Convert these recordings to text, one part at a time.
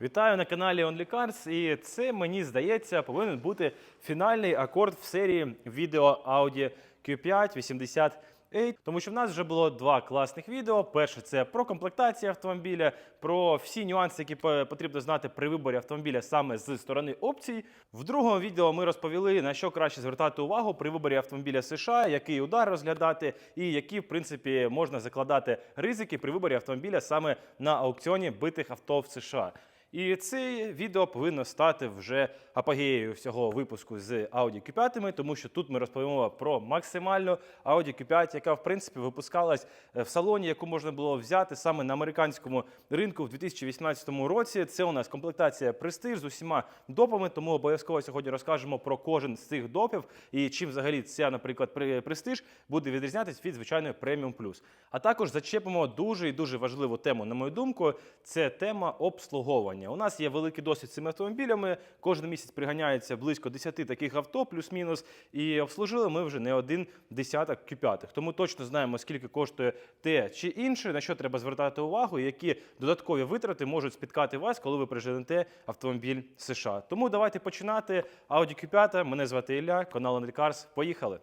Вітаю на каналі OnlyCars і це мені здається повинен бути фінальний акорд в серії відео Audi Q5 88. Тому що в нас вже було два класних відео. Перше це про комплектацію автомобіля, про всі нюанси, які потрібно знати при виборі автомобіля саме з сторони опцій. В другому відео ми розповіли на що краще звертати увагу при виборі автомобіля США, який удар розглядати, і які, в принципі, можна закладати ризики при виборі автомобіля саме на аукціоні битих авто в США. І це відео повинно стати вже апогеєю всього випуску з Audi Q5, тому що тут ми розповімо про максимальну Audi Q5, яка в принципі випускалась е, в салоні, яку можна було взяти саме на американському ринку в 2018 році. Це у нас комплектація Prestige з усіма допами, тому обов'язково сьогодні розкажемо про кожен з цих допів і чим взагалі ця, наприклад, при- Prestige буде відрізнятися від звичайної Premium Plus. А також зачепимо дуже і дуже важливу тему, на мою думку, це тема обслуговування. У нас є великий досвід з цими автомобілями. Кожен місяць приганяється близько 10 таких авто, плюс-мінус. І обслужили ми вже не один десяток Q5. Тому точно знаємо, скільки коштує те чи інше, на що треба звертати увагу, і які додаткові витрати можуть спіткати вас, коли ви приженете автомобіль США. Тому давайте починати. Audi Q5, мене звати Ілля, канал Cars. Поїхали!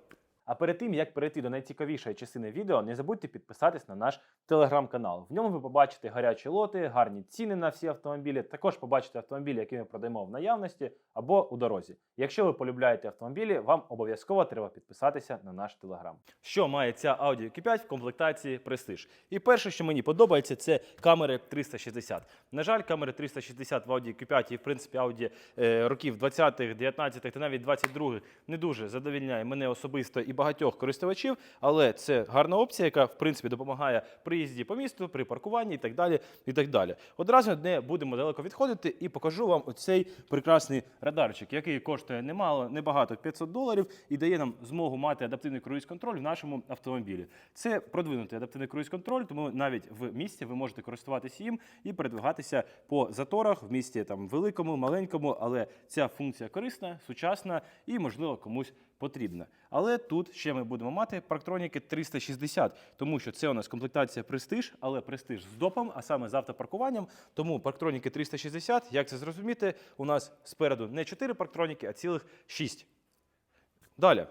А перед тим як перейти до найцікавішої частини відео, не забудьте підписатись на наш телеграм-канал. В ньому ви побачите гарячі лоти, гарні ціни на всі автомобілі. Також побачите автомобілі, які ми продаємо в наявності або у дорозі. Якщо ви полюбляєте автомобілі, вам обов'язково треба підписатися на наш телеграм. Що має ця Audi Q5 в комплектації Prestige? І перше, що мені подобається, це камери 360. На жаль, камери 360 в Audi Q5 і в принципі Audi е, років 20-х, 19-х та навіть 22-х не дуже задовільняє мене особисто і багатьох користувачів, але це гарна опція, яка в принципі допомагає при їзді по місту, при паркуванні і так далі. І так далі. Одразу не будемо далеко відходити і покажу вам оцей прекрасний радарчик, який коштує немало, небагато 500 доларів і дає нам змогу мати адаптивний круїз-контроль в нашому автомобілі. Це продвинутий адаптивний круїз-контроль, тому навіть в місті ви можете користуватися їм і передвигатися по заторах в місті там великому, маленькому, але ця функція корисна, сучасна і, можливо, комусь потрібна. Але тут ще ми будемо мати парктроніки 360, тому що це у нас комплектація Prestige, але Prestige з допом, а саме з автопаркуванням. Тому парктроніки 360, як це зрозуміти, у нас спереду не 4 парктроніки, а цілих 6. Далі.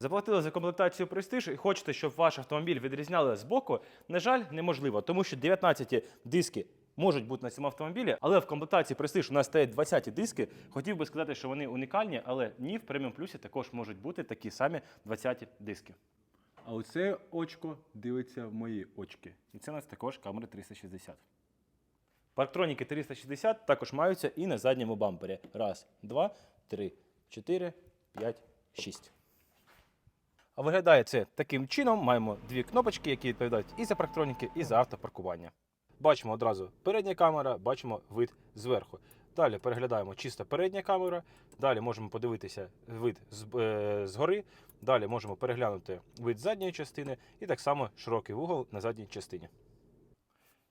Заплатили за комплектацію Prestige і хочете, щоб ваш автомобіль відрізняли з боку, на жаль, неможливо, тому що 19 диски можуть бути на цьому автомобілі, але в комплектації Prestige у нас стоять 20-ті диски. Хотів би сказати, що вони унікальні, але ні, в Premium Plus також можуть бути такі самі 20 диски. А оце очко дивиться в мої очки. І це у нас також камери 360. Парктроніки 360 також маються і на задньому бампері. Раз, два, три, чотири, п'ять, шість. А виглядає це таким чином. Маємо дві кнопочки, які відповідають і за парктроніки, і за автопаркування. Бачимо одразу передня камера, бачимо вид зверху. Далі переглядаємо чисто передня камера. Далі можемо подивитися вид з, е, згори. Далі можемо переглянути вид задньої частини і так само широкий вугол на задній частині.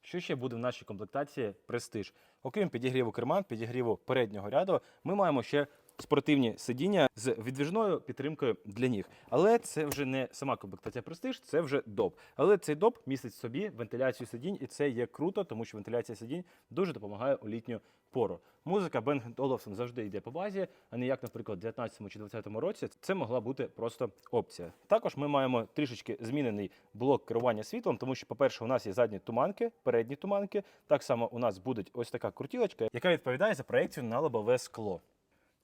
Що ще буде в нашій комплектації Prestige? Окрім підігріву керма, підігріву переднього ряду, ми маємо ще спортивні сидіння з відвіжною підтримкою для ніг. Але це вже не сама комплектація Prestige, це вже доп. Але цей доп містить собі вентиляцію сидінь, і це є круто, тому що вентиляція сидінь дуже допомагає у літню пору. Музика Bang Olufsen завжди йде по базі, а не як, наприклад, в 19 чи 20 році. Це могла бути просто опція. Також ми маємо трішечки змінений блок керування світлом, тому що, по-перше, у нас є задні туманки, передні туманки. Так само у нас буде ось така крутілочка, яка відповідає за проекцію на лобове скло.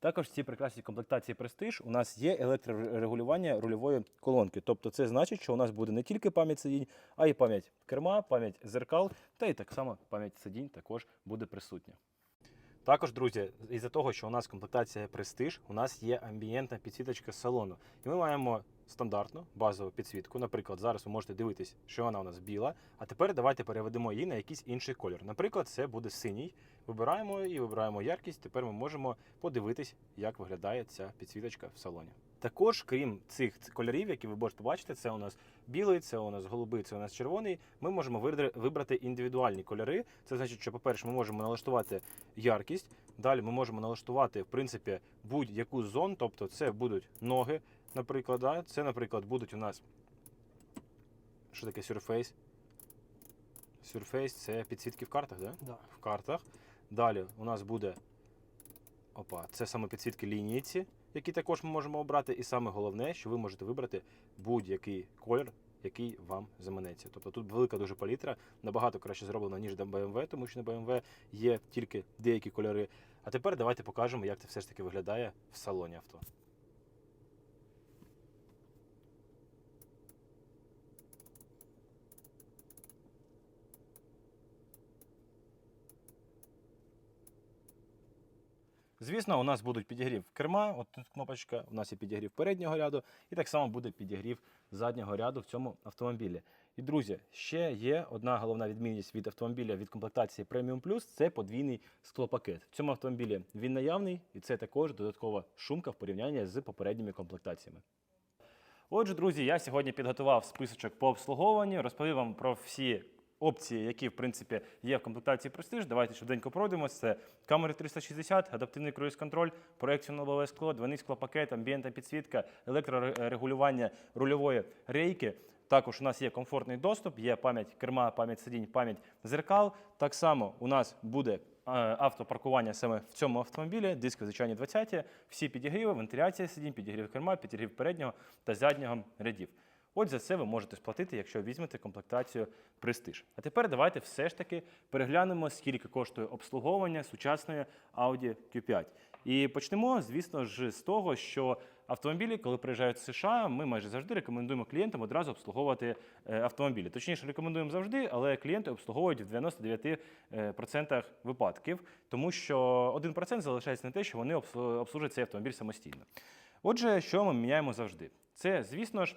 Також в цій прекрасній комплектації Prestige у нас є електрорегулювання рульової колонки. Тобто це значить, що у нас буде не тільки пам'ять сидінь, а й пам'ять керма, пам'ять зеркал, та і так само пам'ять сидінь також буде присутня. Також, друзі, із-за того, що у нас комплектація Prestige, у нас є амбієнтна підсвіточка салону. І ми маємо стандартну базову підсвітку. Наприклад, зараз ви можете дивитись, що вона у нас біла. А тепер давайте переведемо її на якийсь інший колір. Наприклад, це буде синій. Вибираємо і вибираємо яркість. Тепер ми можемо подивитись, як виглядає ця підсвіточка в салоні. Також, крім цих кольорів, які ви можете побачити, це у нас білий, це у нас голубий, це у нас червоний. Ми можемо вибрати індивідуальні кольори. Це значить, що, по-перше, ми можемо налаштувати яркість. Далі ми можемо налаштувати в принципі будь-яку зону, тобто це будуть ноги, наприклад. Да? Це, наприклад, будуть у нас що таке Surface? Surface це підсвітки в картах, да? Да. В картах. Далі у нас буде опа, це саме підсвітки лінійці, які також ми можемо обрати. І саме головне, що ви можете вибрати будь-який колір, який вам заманеться. Тобто тут велика дуже палітра, набагато краще зроблена, ніж на BMW, тому що на BMW є тільки деякі кольори. А тепер давайте покажемо, як це все ж таки виглядає в салоні авто. Звісно, у нас будуть підігрів керма, от тут кнопочка, у нас є підігрів переднього ряду, і так само буде підігрів заднього ряду в цьому автомобілі. І друзі, ще є одна головна відмінність від автомобіля від комплектації Premium Plus – це подвійний склопакет. В цьому автомобілі він наявний, і це також додаткова шумка в порівнянні з попередніми комплектаціями. Отже, друзі, я сьогодні підготував списочок по обслуговуванню, розповів вам про всі опції, які в принципі є в комплектації Prestige. Давайте швиденько пройдемось. Це камери 360, адаптивний круїз-контроль, проекцію на лобове скло, двойний склопакет, амбієнтна підсвітка, електрорегулювання рульової рейки. Також у нас є комфортний доступ, є пам'ять керма, пам'ять сидінь, пам'ять зеркал. Так само у нас буде е, автопаркування саме в цьому автомобілі, диски звичайні 20, всі підігріви, вентиляція сидінь, підігрів керма, підігрів переднього та заднього рядів. От за це ви можете сплатити, якщо візьмете комплектацію Prestige. А тепер давайте все ж таки переглянемо, скільки коштує обслуговування сучасної Audi Q5. І почнемо, звісно ж, з того, що автомобілі, коли приїжджають з США, ми майже завжди рекомендуємо клієнтам одразу обслуговувати е, автомобілі. Точніше, рекомендуємо завжди, але клієнти обслуговують в 99% випадків, тому що 1% залишається на те, що вони обслу- обслужать цей автомобіль самостійно. Отже, що ми міняємо завжди? Це, звісно ж,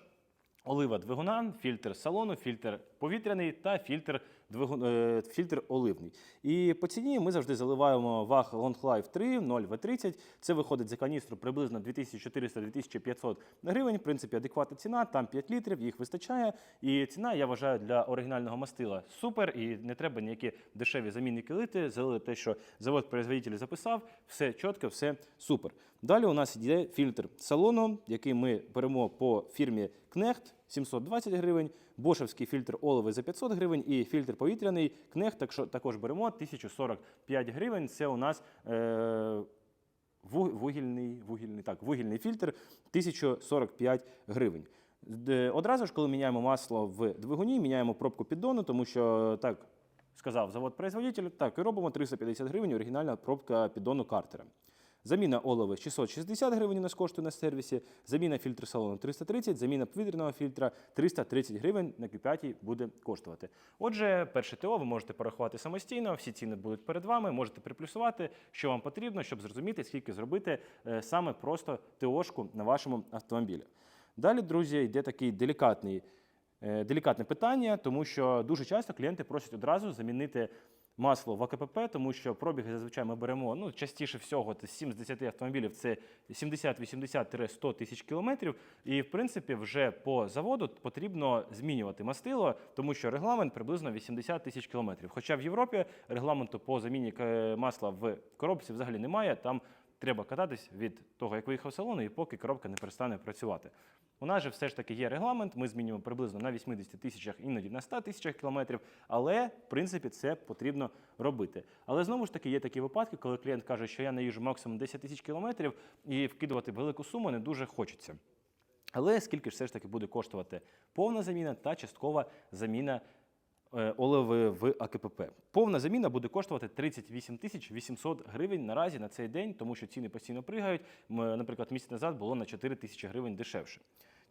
олива двигуна, фільтр салону, фільтр повітряний та фільтр, двигун, е, фільтр оливний. І по ціні ми завжди заливаємо ваг Long Life 3 0 V30. Це виходить за каністру приблизно 2400-2500 гривень. В принципі, адекватна ціна, там 5 літрів, їх вистачає. І ціна, я вважаю, для оригінального мастила супер. І не треба ніякі дешеві замінники лити. Залили те, що завод-производитель записав, все чітко, все супер. Далі у нас йде фільтр салону, який ми беремо по фірмі Кнехт 720 гривень, бошевський фільтр оливи за 500 гривень і фільтр повітряний Кнехт також, беремо 1045 гривень. Це у нас е, вугільний, вугільний, так, вугільний фільтр 1045 гривень. Одразу ж, коли міняємо масло в двигуні, міняємо пробку піддону, тому що так сказав завод-производитель, так і робимо 350 гривень оригінальна пробка піддону картера. Заміна оливи 660 гривень у нас коштує на сервісі, заміна фільтру салону 330, заміна повітряного фільтра 330 гривень на Q5 буде коштувати. Отже, перше ТО ви можете порахувати самостійно, всі ціни будуть перед вами, можете приплюсувати, що вам потрібно, щоб зрозуміти, скільки зробити е, саме просто ТОшку на вашому автомобілі. Далі, друзі, йде такий делікатний е, делікатне питання, тому що дуже часто клієнти просять одразу замінити масло в АКПП, тому що пробіги зазвичай ми беремо ну, частіше всього це 7 з 10 автомобілів це 70-80-100 тисяч кілометрів. І в принципі вже по заводу потрібно змінювати мастило, тому що регламент приблизно 80 тисяч кілометрів. Хоча в Європі регламенту по заміні е, масла в коробці взагалі немає. Там треба кататись від того, як виїхав з салону, і поки коробка не перестане працювати. У нас же все ж таки є регламент, ми змінюємо приблизно на 80 тисячах, іноді на 100 тисячах кілометрів, але в принципі це потрібно робити. Але знову ж таки є такі випадки, коли клієнт каже, що я наїжджу максимум 10 тисяч кілометрів і вкидувати велику суму не дуже хочеться. Але скільки ж все ж таки буде коштувати повна заміна та часткова заміна е, оливи в АКПП? Повна заміна буде коштувати 38 тисяч 800 гривень наразі на цей день, тому що ціни постійно пригають. Наприклад, місяць назад було на 4 тисячі гривень дешевше.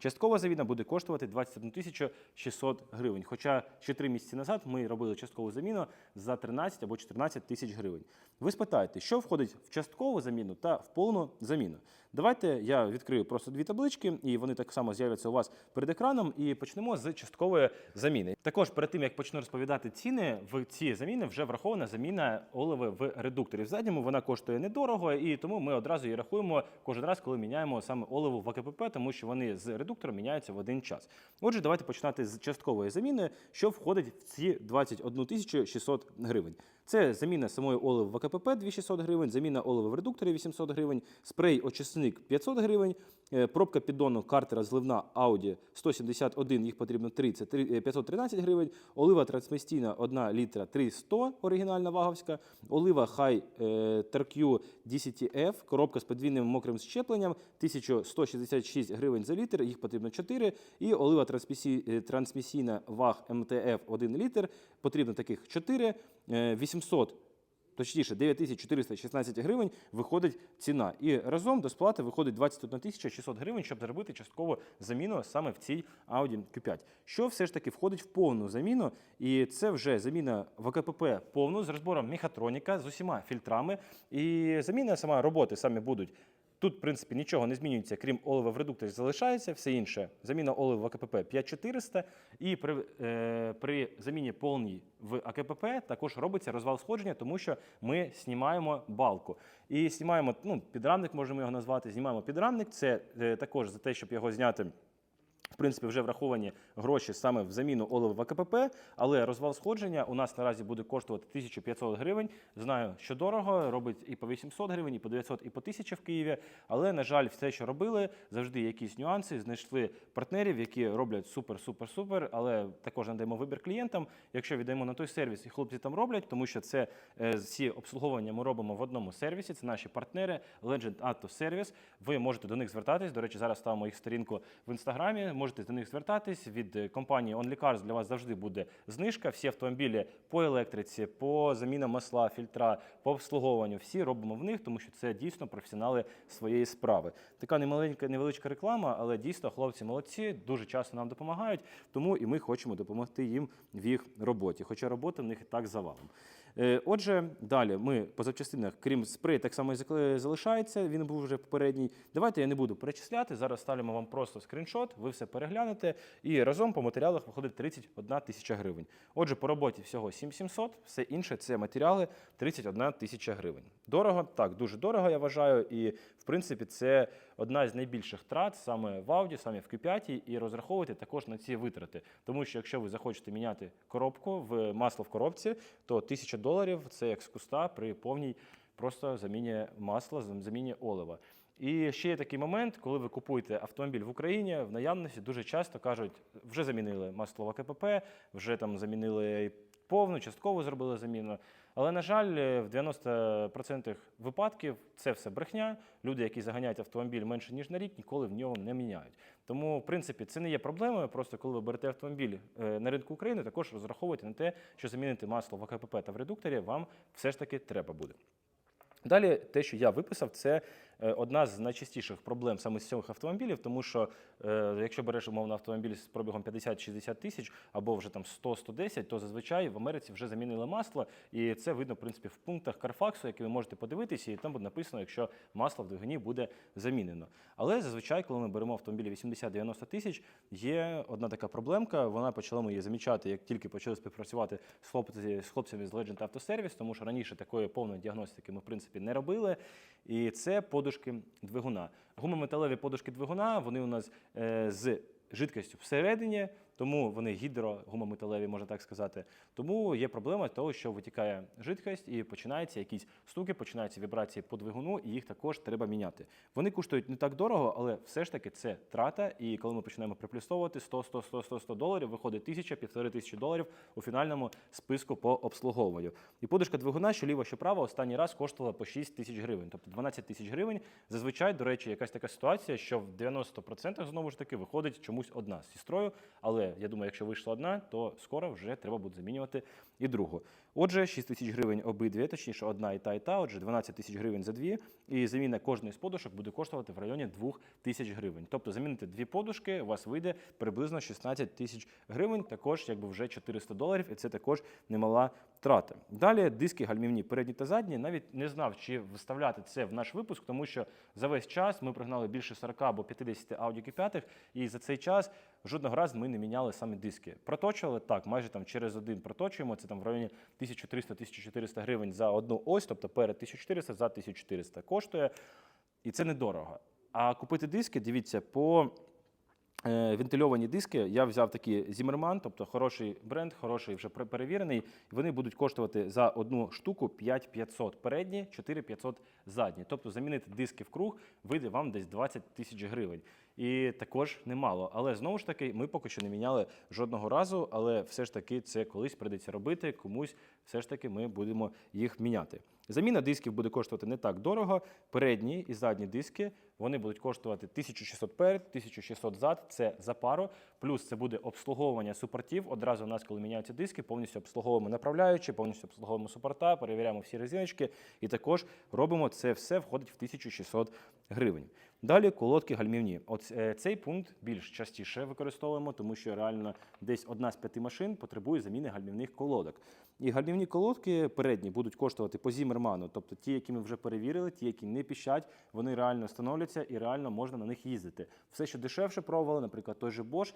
Часткова заміна буде коштувати 21 600 гривень. Хоча ще три місяці назад ми робили часткову заміну за 13 або 14 тисяч гривень. Ви спитаєте, що входить в часткову заміну та в повну заміну. Давайте я відкрию просто дві таблички, і вони так само з'являться у вас перед екраном. І почнемо з часткової заміни. Також перед тим як почну розповідати ціни, в ці заміни вже врахована заміна оливи в редукторі. В задньому вона коштує недорого, і тому ми одразу її рахуємо кожен раз, коли міняємо саме оливу в АКПП, тому що вони з редуктором міняються в один час. Отже, давайте починати з часткової заміни, що входить в ці 21 тисячу 600 гривень. Це заміна самої оливи в АКПП 2600 гривень, заміна оливи в редукторі 800 гривень, спрей очисник 500 гривень, е, пробка піддону картера зливна Audi 171, їх потрібно 3, це е, 513 гривень, олива трансмістійна 1 літра 300, оригінальна ваговська, олива High TRQ DCTF, коробка з подвійним мокрим щепленням 1166 гривень за літр, їх потрібно 4, і олива е, трансмісійна ВАГ МТФ 1 літр, потрібно таких 4, е, 800 Точніше, 9416 гривень виходить ціна. І разом до сплати виходить 21 600 гривень, щоб зробити часткову заміну саме в цій Audi Q5. Що все ж таки входить в повну заміну, і це вже заміна в АКПП повну з розбором мехатроніка, з усіма фільтрами. І заміна сама роботи самі будуть. Тут, в принципі, нічого не змінюється, крім олива в редукторі залишається, все інше. Заміна олива в АКПП 5400. І при, е, при заміні повній в АКПП також робиться розвал сходження, тому що ми знімаємо балку. І знімаємо, ну, підрамник, можемо його назвати, знімаємо підрамник. Це е, також за те, щоб його зняти. В принципі, вже враховані гроші саме в заміну оливи в АКПП, але розвал сходження у нас наразі буде коштувати 1500 гривень. Знаю, що дорого, робить і по 800 гривень, і по 900, і по 1000 в Києві. Але, на жаль, все, що робили, завжди якісь нюанси. Знайшли партнерів, які роблять супер, супер, супер. Але також надаємо вибір клієнтам. Якщо віддаємо на той сервіс, і хлопці там роблять, тому що це е, всі обслуговування ми робимо в одному сервісі. Це наші партнери Legend Auto Service. Ви можете до них звертатись. До речі, зараз ставимо їх сторінку в інстаграмі. Можете до них звертатись. Від е, компанії OnlyCars для вас завжди буде знижка. Всі автомобілі по електриці, по замінам масла, фільтра, по обслуговуванню. Всі робимо в них, тому що це дійсно професіонали своєї справи. Така немаленька невеличка реклама, але дійсно хлопці молодці, дуже часто нам допомагають. Тому і ми хочемо допомогти їм в їх роботі. Хоча робота в них і так завалом. Е, Отже, далі ми по запчастинах, крім спрей, так само і залишається. Він був вже попередній. Давайте я не буду перечисляти. Зараз ставимо вам просто скріншот, ви все переглянете. І разом по матеріалах виходить 31 тисяча гривень. Отже, по роботі всього 7700, все інше це матеріали 31 тисяча гривень. Дорого, так, дуже дорого, я вважаю. І в принципі, це одна з найбільших трат саме в Audi, саме в Q5, і розраховувати також на ці витрати. Тому що якщо ви захочете міняти коробку в масло в коробці, то 1000 доларів це як з куста при повній просто заміні масла, зам- заміні олива. І ще є такий момент, коли ви купуєте автомобіль в Україні, в наявності дуже часто кажуть, вже замінили масло в АКПП, вже там замінили повну, частково зробили заміну. Але, на жаль, е, в 90% випадків це все брехня. Люди, які заганяють автомобіль менше ніж на рік, ніколи в нього не міняють. Тому, в принципі, це не є проблемою. Просто коли ви берете автомобіль е, на ринку України, також розраховуйте на те, що замінити масло в АКПП та в редукторі вам все ж таки треба буде. Далі, те, що я виписав, це одна з найчастіших проблем саме з цих автомобілів, тому що е, якщо береш умовно автомобіль з пробігом 50-60 тисяч або вже там 100-110, то зазвичай в Америці вже замінили масло, і це видно в принципі в пунктах Carfax, які ви можете подивитися, і там буде написано, якщо масло в двигуні буде замінено. Але зазвичай, коли ми беремо автомобілі 80-90 тисяч, є одна така проблемка. Вона почала ми її замічати, як тільки почали співпрацювати з хлопцями з Legend Auto Service, тому що раніше такої повної діагностики ми в принципі не робили. І це подушки двигуна. Гумометалеві подушки двигуна, вони у нас е, з жидкістю всередині, тому вони гідрогумометалеві, можна так сказати. Тому є проблема того, що витікає жидкість і починаються якісь стуки, починаються вібрації по двигуну, і їх також треба міняти. Вони коштують не так дорого, але все ж таки це трата. І коли ми починаємо приплюсовувати 100, 100, 100, 100, 100 доларів, виходить 1000, півтори тисячі доларів у фінальному списку по обслуговуванню. І подушка двигуна, що ліва, що права, останній раз коштувала по 6 тисяч гривень, тобто 12 тисяч гривень. Зазвичай, до речі, якась така ситуація, що в 90% знову ж таки виходить чомусь одна з сестрою. Але я думаю, якщо вийшла одна, то скоро вже треба буде замінювати і другу. Отже, 6 тисяч гривень обидві, точніше, одна і та, і та, отже, 12 тисяч гривень за дві. І заміна кожної з подушок буде коштувати в районі 2 тисяч гривень. Тобто замінити дві подушки, у вас вийде приблизно 16 тисяч гривень, також якби вже 400 доларів, і це також немала трата. Далі диски гальмівні передні та задні. Навіть не знав, чи вставляти це в наш випуск, тому що за весь час ми пригнали більше 40 або 50 Audi Q5, і за цей час жодного разу ми не міняли саме диски. Проточували так, майже там через один проточуємо. Це там в районі 1300-1400 гривень за одну ось, тобто перед 1400 за 1400 коштує. І це недорого. А купити диски, дивіться, по Е, Вентильовані диски я взяв такі Zimmermann, тобто хороший бренд, хороший вже перевірений. Вони будуть коштувати за одну штуку 5500 передні, 4500 задні. Тобто замінити диски в круг вийде вам десь 20 тисяч гривень. І також немало. Але знову ж таки, ми поки що не міняли жодного разу, але все ж таки це колись прийдеться робити. Комусь все ж таки ми будемо їх міняти. Заміна дисків буде коштувати не так дорого. Передні і задні диски вони будуть коштувати 1600 перед, 1600 зад. Це за пару. Плюс це буде обслуговування супортів. Одразу у нас, коли міняються диски, повністю обслуговуємо направляючі, повністю обслуговуємо супорта, перевіряємо всі резиночки. І також робимо це все входить в 1600 гривень. Далі колодки гальмівні. От е, цей пункт більш частіше використовуємо, тому що реально десь одна з п'яти машин потребує заміни гальмівних колодок. І гальмівні колодки передні будуть коштувати по зімерману, тобто ті, які ми вже перевірили, ті, які не піщать, вони реально становляться і реально можна на них їздити. Все, що дешевше пробували, наприклад, той же Bosch,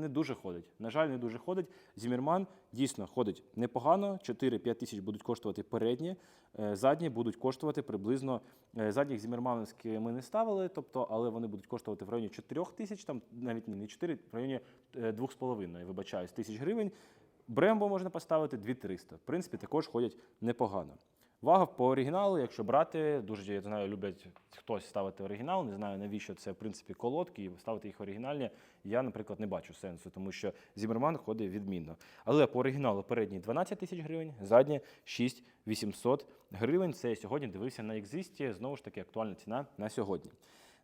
не дуже ходить. На жаль, не дуже ходить. Зімерман дійсно ходить непогано. 4-5 тисяч будуть коштувати передні, е, задні будуть коштувати приблизно. е, Задніх зімермановські ми не ставили, тобто, але вони будуть коштувати в районі 4 тисяч, там навіть не 4, в районі е, 2,5, вибачаюсь, тисяч гривень. Брембо можна поставити 2300. В принципі, також ходять непогано. Вага по оригіналу, якщо брати, дуже я знаю, люблять хтось ставити оригінал. Не знаю навіщо це в принципі колодки і ставити їх оригінальні. Я, наприклад, не бачу сенсу, тому що Зімерман ходить відмінно. Але по оригіналу передній 12 тисяч гривень, задні 6800 гривень. Це я сьогодні дивився на Екзисті. Знову ж таки, актуальна ціна на сьогодні.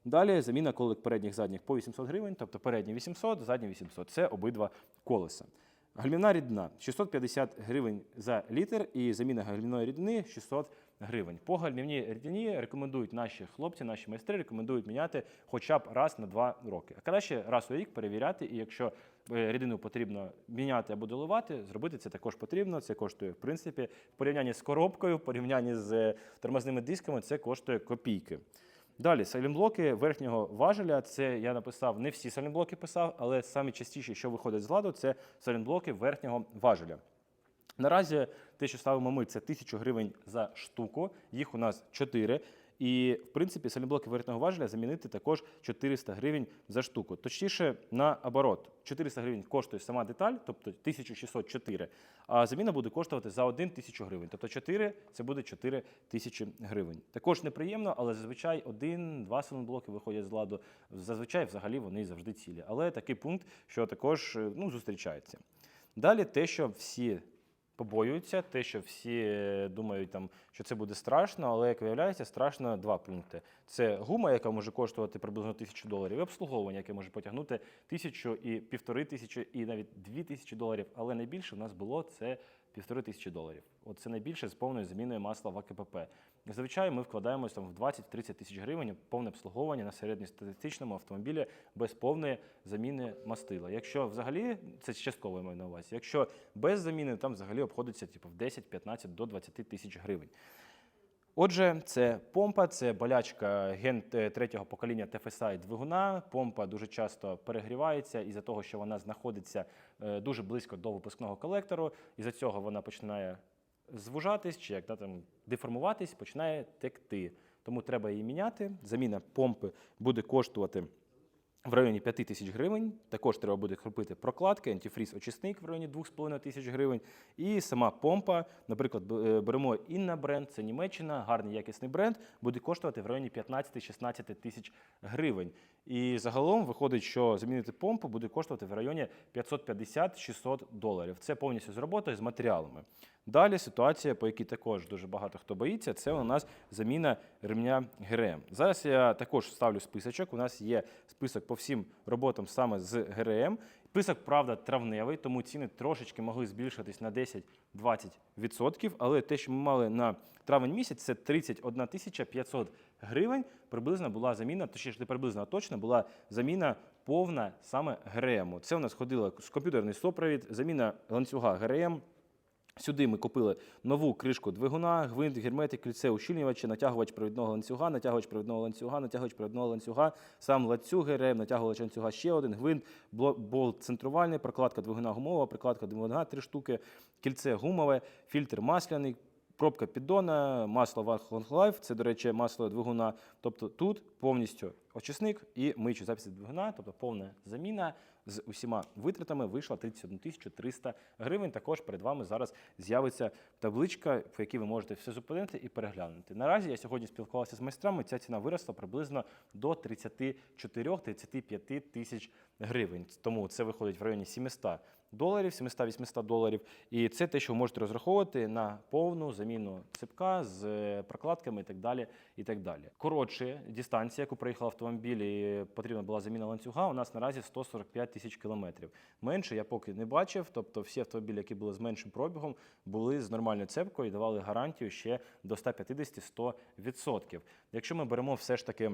Далі заміна колик передніх задніх по 800 гривень, тобто передні 800, задні 800. Це обидва колеса. Гальмівна рідина 650 гривень за літр і заміна гальмівної рідини 600 гривень. По гальмівній рідині рекомендують наші хлопці, наші майстри рекомендують міняти хоча б раз на два роки. А краще раз у рік перевіряти, і якщо е, рідину потрібно міняти або доливати, зробити це також потрібно. Це коштує, в принципі, в порівнянні з коробкою, в порівнянні з е, тормозними дисками, це коштує копійки. Далі сайлентблоки верхнього важеля. Це я написав, не всі сайлентблоки писав, але самі частіші, що виходить з ладу, це сайлентблоки верхнього важеля. Наразі те, що ставимо ми, це 1000 гривень за штуку. Їх у нас 4. І, в принципі, сайлентблоки верхнього важеля замінити також 400 гривень за штуку. Точніше, наоборот, 400 гривень коштує сама деталь, тобто 1604, а заміна буде коштувати за 1 тисячу гривень. Тобто 4 це буде 4 тисячі гривень. Також неприємно, але зазвичай один-два сайлентблоки виходять з ладу. Зазвичай взагалі вони завжди цілі. Але такий пункт, що також е, ну, зустрічається. Далі те, що всі побоюються, те, що всі е, думають, там, що це буде страшно, але як виявляється, страшно два пункти: це гума, яка може коштувати приблизно тисячу доларів, і обслуговування, яке може потягнути тисячу і півтори тисячі, і навіть дві тисячі доларів. Але найбільше в нас було це півтори тисячі доларів. От це найбільше з повною заміною масла в АКПП. Зазвичай ми вкладаємось там в 20-30 тисяч гривень повне обслуговування на середньостатистичному автомобілі без повної заміни мастила. Якщо взагалі це частково я маю на увазі, якщо без заміни, там взагалі обходиться типу, в 10-15 до 20 тисяч гривень. Отже, це помпа, це болячка ген е, третього покоління TFSI двигуна. Помпа дуже часто перегрівається із-за того, що вона знаходиться е, дуже близько до випускного колектору. Із-за цього вона починає звужатись чи як да, там, деформуватись, починає текти. Тому треба її міняти. Заміна помпи буде коштувати в районі 5 тисяч гривень. Також треба буде купити прокладки, антифріз очисник в районі 2,5 тисяч гривень. І сама помпа, наприклад, е, беремо Інна бренд, це Німеччина, гарний якісний бренд, буде коштувати в районі 15-16 тисяч гривень. І загалом виходить, що замінити помпу буде коштувати в районі 550-600 доларів. Це повністю з роботою, з матеріалами. Далі ситуація, по якій також дуже багато хто боїться, це у нас заміна ремня ГРМ. Зараз я також ставлю списочок. У нас є список по всім роботам саме з ГРМ. Список, правда, травневий, тому ціни трошечки могли збільшитись на 10-20%. Але те, що ми мали на травень місяць, це 31 тисяча 500 гривень. Приблизно була заміна, точніше не приблизно, а точно була заміна повна саме ГРМу. Це у нас ходило з комп'ютерний супровід, заміна ланцюга ГРМ. Сюди ми купили нову кришку двигуна, гвинт, герметик, кільце ущільнювача, натягувач провідного ланцюга, натягувач провідного ланцюга, натягувач провідного ланцюга, сам ланцюг ГРМ, натягувач ланцюга ще один, гвинт, болт центрувальний, прокладка двигуна гумова, прикладка двигуна три штуки, кільце гумове, фільтр масляний, пробка піддона, масло Long Life, це, до речі, масло двигуна. Тобто тут повністю очисник і миючий запис двигуна, тобто повна заміна з усіма витратами вийшла 31 тисячу 300 гривень. Також перед вами зараз з'явиться табличка, в якій ви можете все зупинити і переглянути. Наразі я сьогодні спілкувався з майстрами. Ця ціна виросла приблизно до 34-35 тисяч гривень. Тому це виходить в районі 700 доларів, 700-800 доларів. І це те, що ви можете розраховувати на повну заміну цепка з прокладками і так далі. І так далі. Коротше, дистанція, яку проїхав автомобіль, і потрібна була заміна ланцюга, у нас наразі 145 тисяч кілометрів. Менше я поки не бачив. Тобто всі автомобілі, які були з меншим пробігом, були з нормальною цепкою і давали гарантію ще до 150-100%. Якщо ми беремо все ж таки.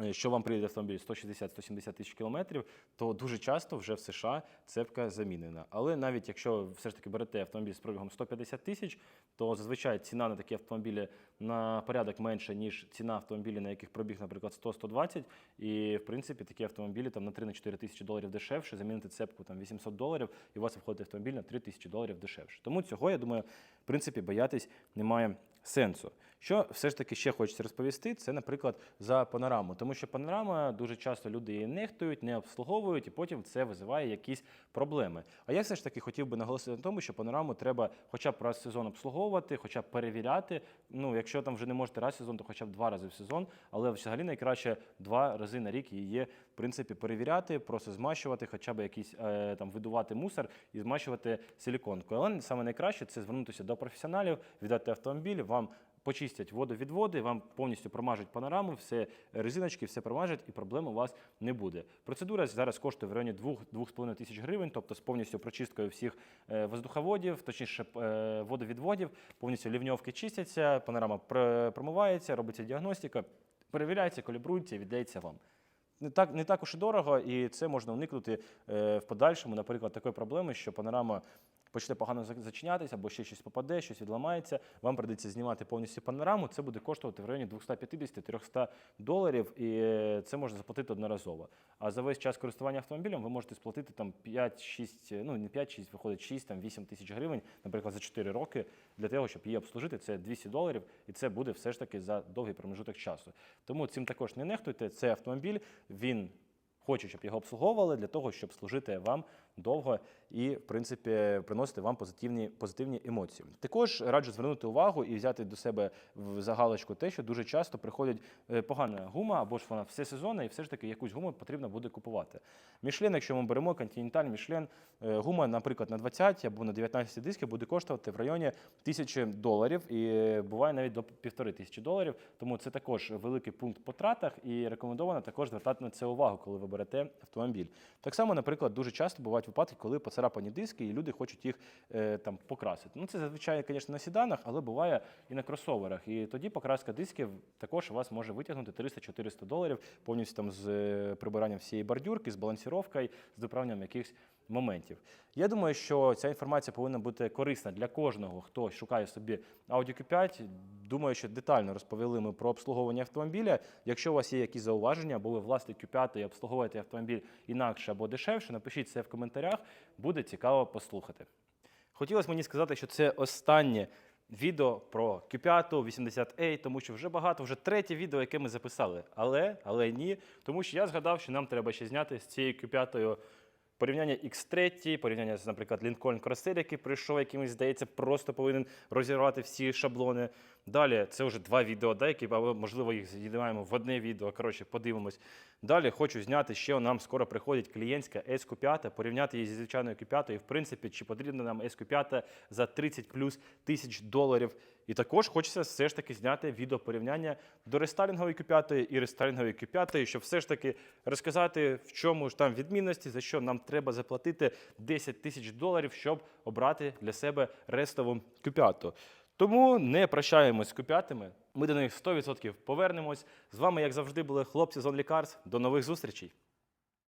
Е, Що вам приїде автомобіль 160-170 тисяч кілометрів, то дуже часто вже в США цепка замінена. Але навіть якщо ви все ж таки берете автомобіль з пробігом 150 тисяч, то зазвичай ціна на такі автомобілі на порядок менша, ніж ціна автомобілів, на яких пробіг, наприклад, 100-120. І в принципі такі автомобілі там на 3-4 тисячі доларів дешевше, замінити цепку там 800 доларів, і у вас виходить автомобіль на 3 тисячі доларів дешевше. Тому цього, я думаю, в принципі, боятись немає сенсу. Що все ж таки ще хочеться розповісти, це, наприклад, за панораму. Тому що панорама дуже часто люди її нехтують, не обслуговують, і потім це визиває якісь проблеми. А я все ж таки хотів би наголосити на тому, що панораму треба хоча б раз в сезон обслуговувати, хоча б перевіряти. Ну, якщо там вже не можете раз в сезон, то хоча б два рази в сезон. Але взагалі найкраще два рази на рік її, в принципі, перевіряти, просто змащувати, хоча б якийсь е, там видувати мусор і змащувати силіконкою. Але саме найкраще це звернутися до професіоналів, віддати автомобіль, вам почистять водовідводи, вам повністю промажуть панораму, все резиночки, все промажуть, і проблем у вас не буде. Процедура зараз коштує в районі 2-2,5 тисяч гривень, тобто з повністю прочисткою всіх е, воздуховодів, точніше е, водовідводів, повністю лівньовки чистяться, панорама промивається, робиться діагностика, перевіряється, калібрується віддається вам. Не так, не так уж і дорого, і це можна уникнути е, в подальшому, наприклад, такої проблеми, що панорама почне погано зачинятися, або ще щось попаде, щось відламається. Вам прийдеться знімати повністю панораму. Це буде коштувати в районі 250-300 доларів, і це можна заплатити одноразово. А за весь час користування автомобілем ви можете сплатити там 5-6, ну не 5-6, виходить 6, там 8 тисяч гривень, наприклад, за 4 роки для того, щоб її обслужити. Це 200 доларів, і це буде все ж таки за довгий промежуток часу. Тому цим також не нехтуйте. Це автомобіль, він хоче, щоб його обслуговували для того, щоб служити вам довго і, в принципі, приносити вам позитивні, позитивні емоції. Також раджу звернути увагу і взяти до себе в загалочку те, що дуже часто приходить е, погана гума, або ж вона все сезонна, і все ж таки якусь гуму потрібно буде купувати. Мішлен, якщо ми беремо Continental Мішлен, е, гума, наприклад, на 20 або на 19 диски буде коштувати в районі тисячі доларів, і е, буває навіть до півтори тисячі доларів. Тому це також великий пункт по тратах, і рекомендовано також звертати на це увагу, коли ви берете автомобіль. Так само, наприклад, дуже часто бувають випадки, коли поцарапані диски, і люди хочуть їх е, там покрасити. Ну це зазвичай, звісно, на сіданах, але буває і на кросоверах. І тоді покраска дисків також у вас може витягнути 300-400 доларів, повністю там з е, прибиранням всієї бордюрки, з балансіровкою, з доправленням якихось моментів. Я думаю, що ця інформація повинна бути корисна для кожного, хто шукає собі Audi Q5. Думаю, що детально розповіли ми про обслуговування автомобіля. Якщо у вас є якісь зауваження, або ви власник Q5 і обслуговуєте автомобіль інакше або дешевше, напишіть це в коментарях. Буде цікаво послухати. Хотілося мені сказати, що це останнє відео про Q5 80A, тому що вже багато, вже третє відео, яке ми записали. Але, але ні, тому що я згадав, що нам треба ще зняти з цією Q5 порівняння X3, порівняння з, наприклад, Lincoln Corsair, який прийшов, який, здається, просто повинен розірвати всі шаблони. Далі це вже два відео, да, які, або, можливо, їх з'єднаємо в одне відео. Коротше, подивимось. Далі хочу зняти ще нам скоро приходить клієнтська SQ5, порівняти її зі звичайною Q5, і в принципі, чи потрібна нам SQ5 за 30 плюс тисяч доларів. І також хочеться все ж таки зняти відео порівняння до рестайлінгової Q5 і рестайлінгової Q5, щоб все ж таки розказати, в чому ж там відмінності, за що нам треба заплатити 10 тисяч доларів, щоб обрати для себе рестову Q5. Тому не прощаємось з Q5. Ми до них 100% повернемось. З вами, як завжди, були хлопці з OnlyCars. До нових зустрічей!